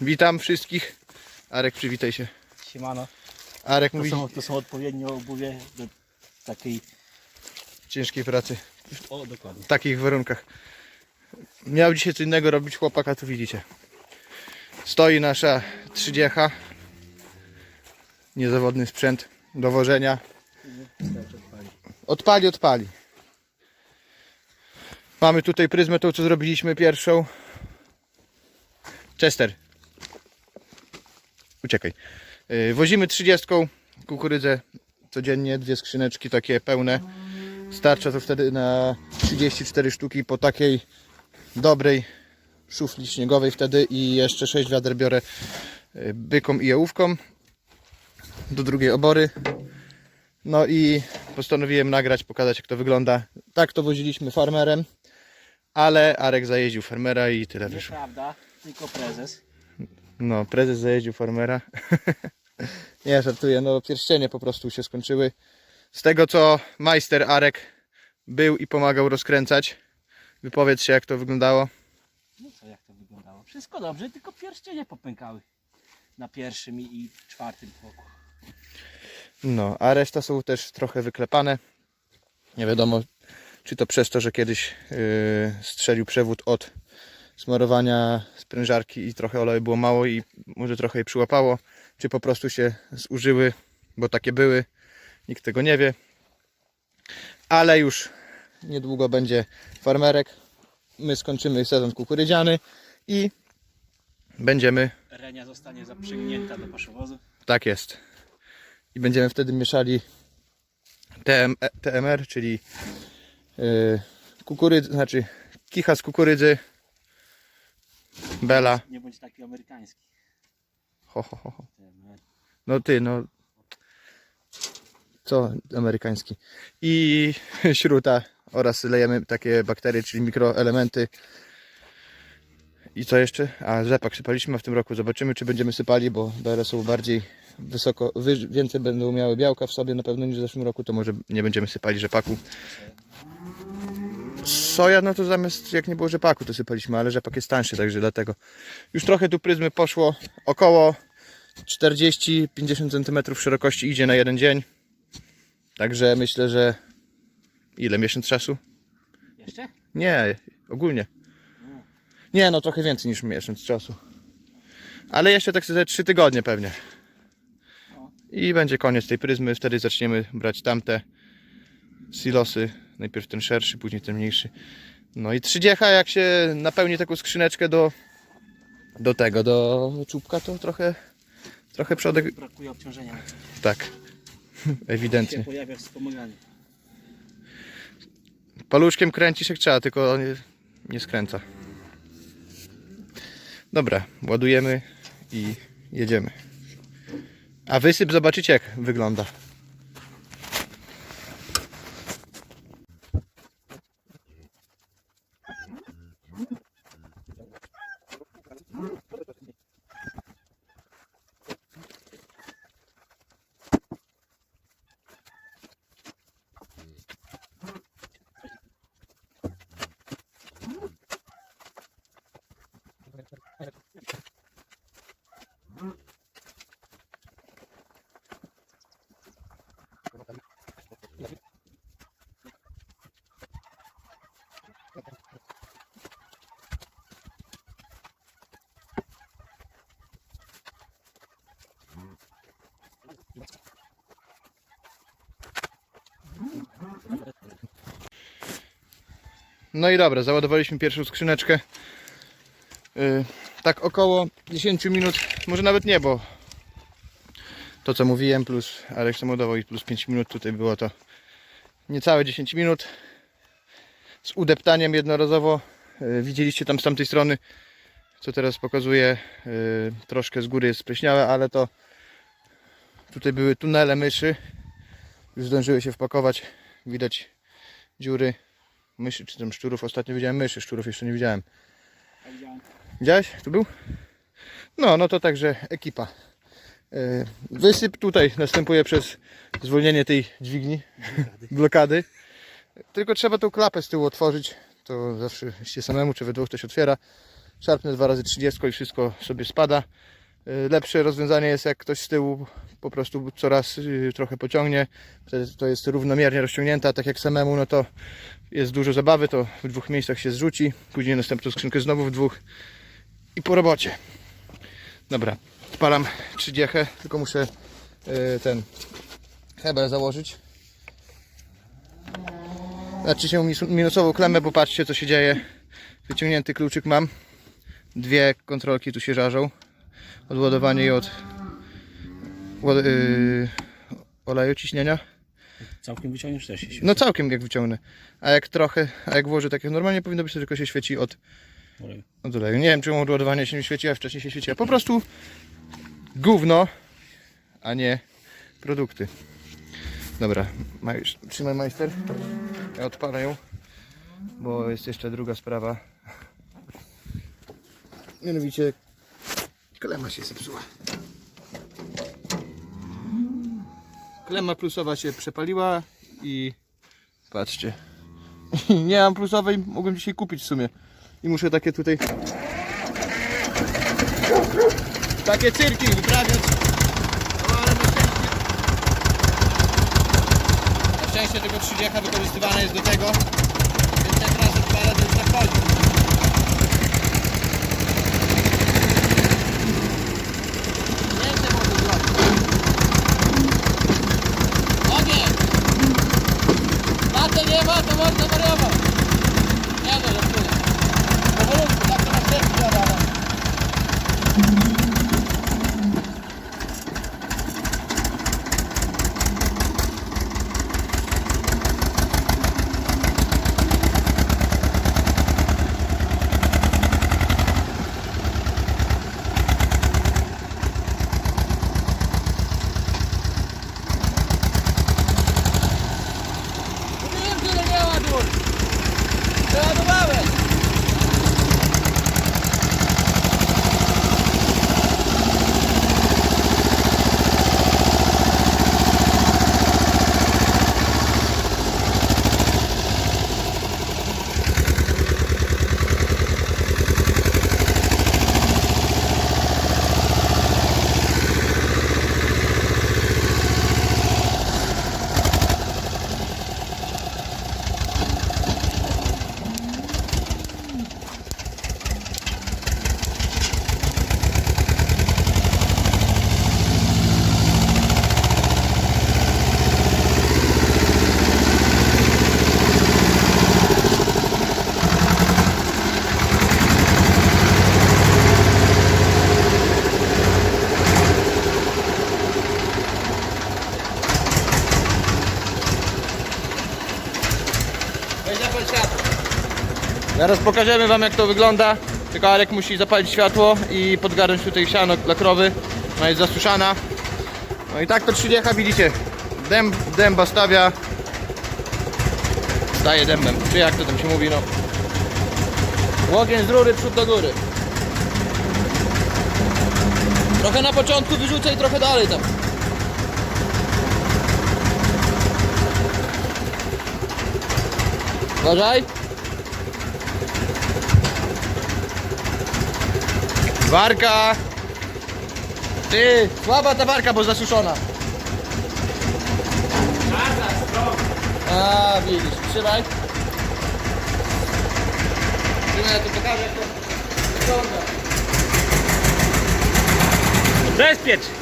Witam wszystkich. Arek, przywitaj się. Siemano. Arek To mówi są, to są odpowiednio obuwie do takiej... ciężkiej pracy O, dokładnie. w takich warunkach. Miał dzisiaj co innego robić chłopaka, tu widzicie. Stoi nasza trzydziecha. Niezawodny sprzęt do wożenia. Odpali, odpali. Mamy tutaj pryzmę, tą co zrobiliśmy pierwszą. Chester. Uciekaj. Yy, Wozimy 30 kukurydzę codziennie, dwie skrzyneczki takie pełne. Starcza to wtedy na 34 sztuki po takiej dobrej szufli śniegowej wtedy i jeszcze 6 wiader biorę yy, byką i jałówką do drugiej obory. No i postanowiłem nagrać, pokazać jak to wygląda. Tak to woziliśmy farmerem, ale Arek zajeździł farmera i tyle wyszło. Nieprawda, tylko prezes. No, prezes zajeździł farmera. Nie, żartuję, no pierścienie po prostu się skończyły. Z tego co majster Arek był i pomagał rozkręcać. Wypowiedz się jak to wyglądało. No co, jak to wyglądało? Wszystko dobrze, tylko pierścienie popękały. Na pierwszym i, i czwartym boku. No, a reszta są też trochę wyklepane. Nie wiadomo, czy to przez to, że kiedyś yy, strzelił przewód od smarowania sprężarki i trochę oleju było mało i może trochę jej przyłapało, czy po prostu się zużyły, bo takie były. Nikt tego nie wie. Ale już niedługo będzie farmerek. My skończymy sezon kukurydziany i będziemy Renia zostanie zaprzęgnięta do paszowozu. tak jest. I będziemy wtedy mieszali TM, TMR, czyli yy, kukurydzy, znaczy kicha z kukurydzy, bela. Nie bądź taki amerykański. Ho, ho, ho, ho. Ten, No ty, no. Co amerykański. I śruta oraz lejemy takie bakterie, czyli mikroelementy. I co jeszcze? A rzepak sypaliśmy, w tym roku zobaczymy, czy będziemy sypali, bo bele są bardziej wysoko, więcej będą miały białka w sobie na pewno niż w zeszłym roku, to może nie będziemy sypali rzepaku. Soja, no to zamiast jak nie było rzepaku, to sypaliśmy, ale rzepak jest tańszy, także dlatego. Już trochę tu pryzmy poszło, około 40-50 cm szerokości idzie na jeden dzień. Także myślę, że ile? Miesiąc czasu? Jeszcze? Nie, ogólnie. Nie, no trochę więcej niż miesiąc czasu. Ale jeszcze tak ze 3 tygodnie pewnie. I będzie koniec tej pryzmy. Wtedy zaczniemy brać tamte silosy. Najpierw ten szerszy, później ten mniejszy. No i 30 jak się napełni taką skrzyneczkę do, do tego, do czubka, to trochę, trochę przodek. Brakuje obciążenia. Tak, Się ewidentnie. pojawia wspomaganie. Paluszkiem kręcisz jak trzeba, tylko nie, nie skręca. Dobra, ładujemy i jedziemy. A wysyp zobaczycie jak wygląda. No i dobra, załadowaliśmy pierwszą skrzyneczkę. Yy, tak około 10 minut, może nawet nie, bo to co mówiłem plus Alek samochodował i plus 5 minut tutaj było to niecałe 10 minut z udeptaniem jednorazowo. Yy, widzieliście tam z tamtej strony, co teraz pokazuję, yy, troszkę z góry jest spleśniałe, ale to tutaj były tunele myszy. Już zdążyły się wpakować. Widać dziury myszy czy tam szczurów. Ostatnio widziałem myszy, szczurów jeszcze nie widziałem. Widziałeś? Tu był? No, no to także ekipa. Yy, Wysyp tutaj następuje przez zwolnienie tej dźwigni, blokady. Tylko trzeba tą klapę z tyłu otworzyć. To zawsze się samemu czy we dwóch to się otwiera. szarpnę dwa razy 30 i wszystko sobie spada. Y, Lepsze rozwiązanie jest jak ktoś z tyłu po prostu coraz y, trochę pociągnie, wtedy to jest równomiernie rozciągnięta, tak jak samemu, no to jest dużo zabawy, to w dwóch miejscach się zrzuci, później następną skrzynkę znowu w dwóch i po robocie. Dobra, odpalam 30, tylko muszę y, ten hebel założyć. Znaczy się minusową klemę, bo patrzcie co się dzieje. Wyciągnięty kluczyk mam. Dwie kontrolki tu się żarzą. Odładowanie i od yy, oleju ciśnienia. Całkiem wyciągniesz też się świeci. No całkiem jak wyciągnę. A jak trochę, a jak włożę tak jak normalnie powinno być, to tylko się świeci od, Olej. od oleju. Nie wiem czemu odładowanie się nie świeci, a wcześniej się świeciło. Po prostu gówno, a nie produkty. Dobra, maj- trzymaj majster. Ja odpalę ją, bo jest jeszcze druga sprawa. Mianowicie klema się zepsuła. Klema plusowa się przepaliła i patrzcie. Nie mam plusowej, mogłem dzisiaj kupić w sumie. I muszę takie tutaj takie cyrki wyprawiać. No ale na szczęście na szczęście 30 wykorzystywane jest do tego, więc jak raz odpala to już tak chodzi. Więcej mogę zrobić. Ogień! Latte nie ma, to można wariować. Nie no, żartuję. Powolutku, tak to na szczęście działa. Mówiłem, że nie ładuj! Przeładowałem! Zaraz pokażemy wam jak to wygląda. Tylko Arek musi zapalić światło i podgarnąć tutaj siano dla krowy. Ona jest zasuszana. No i tak to 30 widzicie. Dęb, dęba stawia. Staje dębem. Czy jak to tam się mówi no. Łogień z rury, przód do góry. Trochę na początku wyrzucę i trochę dalej tam. Uważaj. Warka! Ty, słaba ta warka, bo zasuszona. A, widzisz, trzymaj. Trzymaj, ja tu pokażę jak to wygląda. Bezpiecz!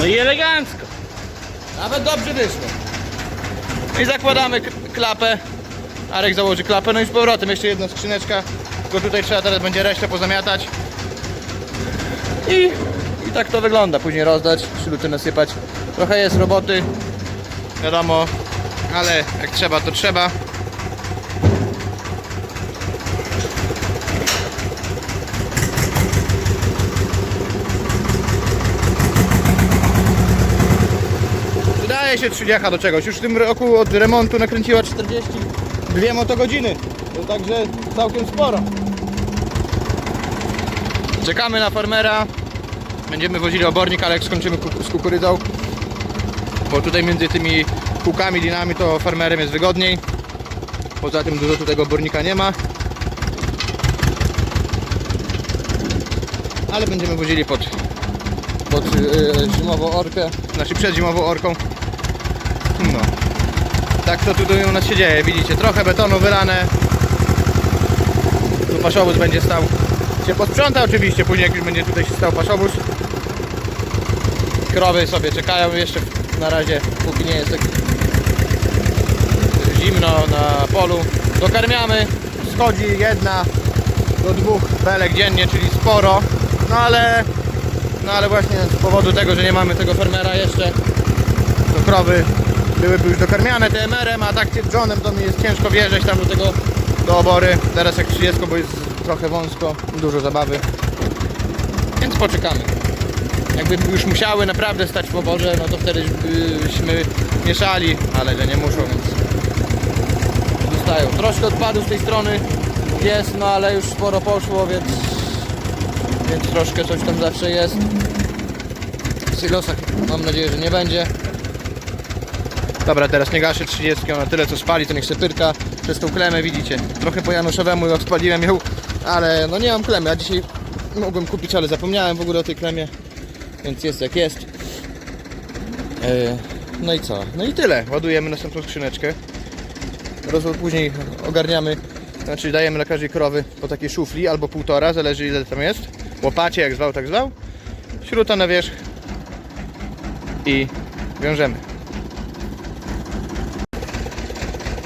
No i elegancko. Nawet dobrze wyszło. I zakładamy klapę. Arek założy klapę, no i z powrotem jeszcze jedna skrzyneczka. Tylko tutaj trzeba teraz będzie resztę pozamiatać. I, I tak to wygląda. Później rozdać, śruty nasypać. Trochę jest roboty, wiadomo, ale jak trzeba, to trzeba. Przydaje się 30 do czegoś. Już w tym roku od remontu nakręciła 42 motogodziny. To także całkiem sporo. Czekamy na farmera. Będziemy wozili obornik, ale jak skończymy z kukurydzą, bo tutaj między tymi kółkami, linami to farmerem jest wygodniej. Poza tym dużo tu tego obornika nie ma. Ale będziemy wozili pod, pod yy, zimową orkę, znaczy przed zimową orką. No. Tak to tutaj u nas się dzieje, widzicie, trochę betonu wylane. Tu paszowóz będzie stał. Się posprząta oczywiście, później jak już będzie tutaj się stał paszowóz. Krowy sobie czekają jeszcze na razie, póki nie jest tak zimno na polu. Dokarmiamy, schodzi jedna do dwóch belek dziennie, czyli sporo. No ale, no ale właśnie z powodu tego, że nie mamy tego fermera jeszcze, to krowy byłyby już dokarmiane TMR-em, a tak Johnem to mi jest ciężko wjeżdżać tam do tego, do obory. Teraz jak 30, bo jest trochę wąsko, dużo zabawy. Więc poczekamy. Jakby już musiały naprawdę stać w oborze, no to wtedy byśmy mieszali, ale że nie muszą, więc dostają. Troszkę odpadu z tej strony jest, no ale już sporo poszło, więc, więc troszkę coś tam zawsze jest. W silosach mam nadzieję, że nie będzie. Dobra, teraz nie gaszę 30, na tyle co spali, to niech się pyrka przez tą klemę, widzicie. Trochę po Januszowemu odpaliłem ją, ale no nie mam klemy, a dzisiaj mogłem kupić, ale zapomniałem w ogóle o tej klemie, więc jest jak jest. Yy, No i co? No i tyle. Ładujemy następną skrzyneczkę. Roz, później ogarniamy, znaczy dajemy na każdej krowy po takiej szufli albo półtora, zależy ile tam jest. Łopacie, jak zwał, tak zwał. Śruta na wierzch i wiążemy.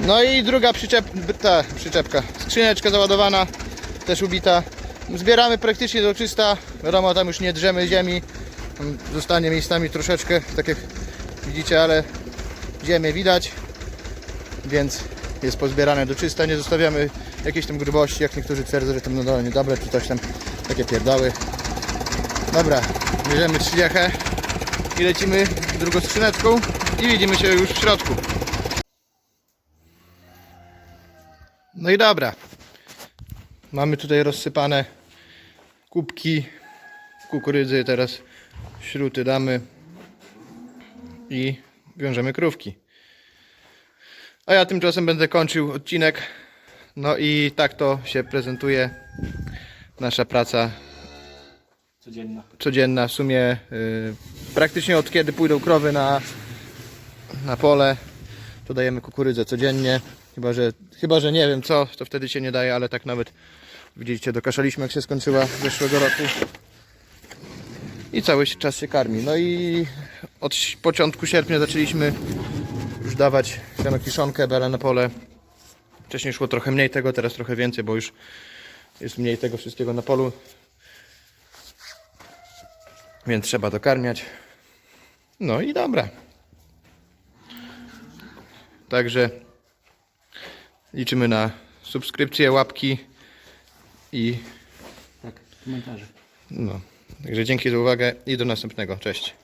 No i druga przyczep, ta przyczepka, skrzyneczka załadowana, też ubita. Zbieramy praktycznie do czysta, wiadomo tam już nie drzemy ziemi, zostanie miejscami troszeczkę, tak jak widzicie, ale ziemię widać, więc jest pozbierane do czysta, nie zostawiamy jakiejś tam grubości, jak niektórzy twierdzą, że tam na dole niedobre, czy coś tam, takie pierdały. Dobra, bierzemy 30 i lecimy drugą skrzyneczką i widzimy się już w środku. No i dobra. Mamy tutaj rozsypane kubki kukurydzy, teraz śruty damy i wiążemy krówki. A ja tymczasem będę kończył odcinek. No i tak to się prezentuje nasza praca Codzienna. codzienna. W sumie y, praktycznie od kiedy pójdą krowy na, na pole, to dajemy kukurydzę codziennie. Chyba że, chyba, że nie wiem co, to wtedy się nie daje, ale tak nawet widzicie, dokaszaliśmy jak się skończyła zeszłego roku. I cały czas się karmi. No i od początku sierpnia zaczęliśmy już dawać kiszonkę, bele na pole. Wcześniej szło trochę mniej tego, teraz trochę więcej, bo już jest mniej tego wszystkiego na polu. Więc trzeba dokarmiać. No i dobra. Także liczymy na subskrypcje, łapki i Tak, komentarze. no. Także dzięki za uwagę i do następnego. Cześć.